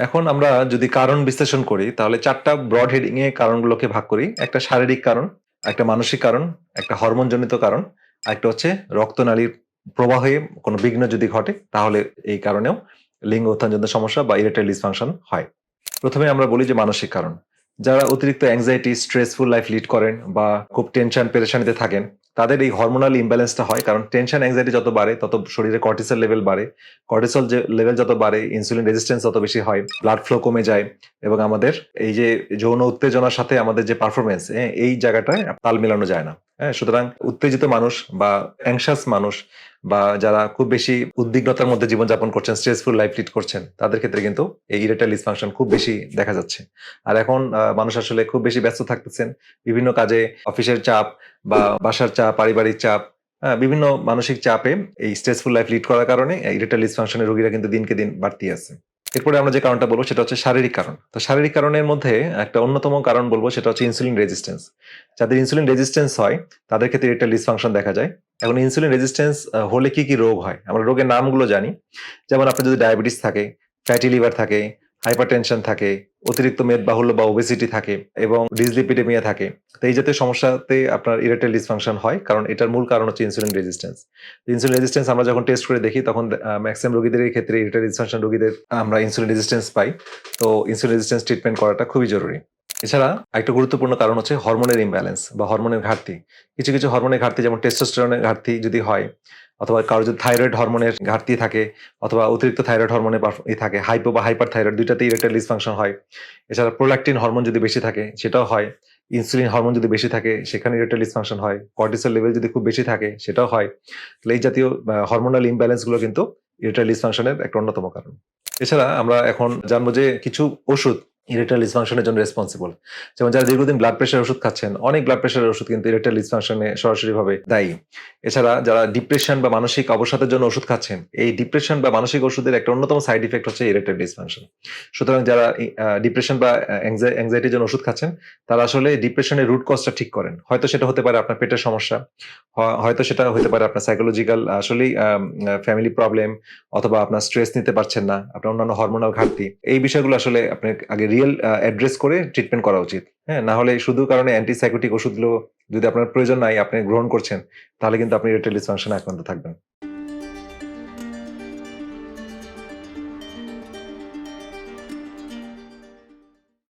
এখন আমরা যদি কারণ বিশ্লেষণ করি, তাহলে চারটা ব্রড হেডিং এ কারণগুলোকে ভাগ করি। একটা শারীরিক কারণ, একটা মানসিক কারণ, একটা হরমোনজনিত কারণ একটা হচ্ছে রক্তনালীর প্রবাহে কোনো বিঘ্ন যদি ঘটে, তাহলে এই কারণেও লিঙ্গ উত্থানজনিত সমস্যা বা ইরেক্টাইল ডিসফাংশন হয়। প্রথমে আমরা বলি যে মানসিক কারণ। যারা অতিরিক্ত অ্যাংজাইটি স্ট্রেসফুল লাইফ লিড করেন বা খুব টেনশন পেরেশানিতে থাকেন তাদের এই হরমোনাল ইমব্যালেন্সটা হয়, কারণ টেনশন অ্যাংজাইটি যত বাড়ে, তত শরীরে কর্টিসল লেভেল বাড়ে। কর্টিসল যে লেভেল যত বাড়ে ইনসুলিন রেজিস্ট্যান্স তত বেশি হয় ব্লাড ফ্লো কমে যায় এবং আমাদের এই যে যৌন উত্তেজনার সাথে আমাদের যে পারফরমেন্স এই জায়গাটায় তাল মেলানো যায় না। হ্যাঁ সুতরাং উত্তেজিত মানুষ বা অ্যাংশাস মানুষ বা যারা খুব বেশি উদ্বিগ্নতার মধ্যে জীবনযাপন করছেন স্ট্রেসফুল লাইফ লিড করছেন তাদের ক্ষেত্রে কিন্তু এই ইরেটাইল ডিসফাংশন খুব বেশি দেখা যাচ্ছে। আর এখন মানুষ আসলে খুব বেশি ব্যস্ত থাকতেছেন। বিভিন্ন কাজে অফিসের চাপ বা বাসার চাপ পারিবারিক চাপ হ্যাঁ, বিভিন্ন মানসিক চাপে এই স্ট্রেসফুল লাইফ লিড করার কারণে ইরেটাইল ডিসফাংশনের রোগীরা কিন্তু দিনকে দিন বাড়তি আছে। এরপরে আমরা যে কারণটা বলব সেটা হচ্ছে শারীরিক কারণ। তো শারীরিক কারণের মধ্যে একটা অন্যতম কারণ বলব সেটা হচ্ছে ইনসুলিন রেজিস্ট্যান্স যাদের ইনসুলিন রেজিস্ট্যান্স হয় তাদের ক্ষেত্রে ইরেটাইল ডিসফাংশন দেখা যায়। এখন ইনসুলিন রেজিস্ট্যান্স হলে কি কি রোগ হয়? আমরা রোগের নামগুলো জানি। যেমন আপনার যদি ডায়াবেটিস থাকে ফ্যাটি লিভার থাকে হাইপারটেনশন থাকে, অতিরিক্ত মেদ বাহুল্য বা ওবেসিটি থাকে এবং ডিসলিপিডেমিয়া থাকে। তো এই জাতীয় সমস্যাতে আপনার ইরেটাইল ডিসফাংশন হয়, কারণ এটার মূল কারণ হচ্ছে ইনসুলিন রেজিস্ট্যান্স ইনসুলিন রেজিস্ট্যান্স আমরা যখন টেস্ট করে দেখি, তখন ম্যাক্সিমাম রোগীদের ক্ষেত্রে ইরেটাইল ডিসফাংশন রোগীদের আমরা ইনসুলিন রেজিস্ট্যান্স পাই। তো ইনসুলিন রেজিস্ট্যান্স ট্রিটমেন্ট করাটা খুবই জরুরি। এছাড়া একটা গুরুত্বপূর্ণ কারণ হচ্ছে হরমোনের ইমব্যালেন্স বা হরমোনের ঘাটতি। কিছু কিছু হরমোনের ঘাটতি যেমন টেস্টোস্টেরনের ঘাটতি যদি হয়, অথবা কারও যদি থাইরয়েড হরমোনের ঘাটতি থাকে, অথবা অতিরিক্ত থাইরয়েড হরমোনের ই থাকে হাইপো বা হাইপার থাইরয়েড দুইটাতে ইরেক্টাইল ডিসফাংশন হয়। এছাড়া প্রোল্যাক্টিন হরমোন যদি বেশি থাকে, সেটাও হয়। ইনসুলিন হরমোন যদি বেশি থাকে, সেখানে ইরেক্টাইল ডিসফাংশন হয়। কর্টিসল লেভেল যদি খুব বেশি থাকে, সেটাও হয়। তাহলে এই জাতীয় হরমোনাল ইমব্যালেন্সগুলো কিন্তু ইরেক্টাইল ডিসফাংশনের একটা অন্যতম কারণ। এছাড়া আমরা এখন জানব যে কিছু ওষুধ ইরেক্টাইল ডিসফাংশনের জন্য রেসপন্সিবল যেমন যারা দীর্ঘদিন ব্লাড প্রেশার ওষুধ খাচ্ছেন, অনেক ব্লাড প্রেশারের ওষুধ কিন্তু ইরেক্টাইল ডিসফাংশনে সরাসরি ভাবে দায়ী। এছাড়া যারা ডিপ্রেশন বা মানসিক অবসাদের জন্য ওষুধ খাচ্ছেন, এই ডিপ্রেশন বা মানসিক ওষুধের একটা অন্যতম সাইড ইফেক্ট হচ্ছে ইরেক্টাইল ডিসফাংশন সুতরাং যারা ডিপ্রেশন বা অ্যাংজাইটির জন্য ওষুধ খাচ্ছেন, তারা আসলে ডিপ্রেশনের রুট কজটা ঠিক করেন। হয়তো সেটা হতে পারে আপনার পেটের সমস্যা হয়তো সেটা হতে পারে আপনার সাইকোলজিক্যাল আসলেই ফ্যামিলি প্রবলেম অথবা আপনার স্ট্রেস নিতে পারছেন না, আপনার অন্যান্য হরমোনাল ঘাটতি। এই বিষয়গুলো আসলে আপনার আগে রিয়েল অ্যাড্রেস করে ট্রিটমেন্ট করা উচিত। হ্যাঁ না হলে শুধু কারণে অ্যান্টিসাইকোটিক ওষুধগুলো যদি আপনার প্রয়োজন নাই, আপনি গ্রহণ করছেন, তাহলে কিন্তু আপনি রেটেল ডিসফাংশনে আক্রান্ত থাকবেন।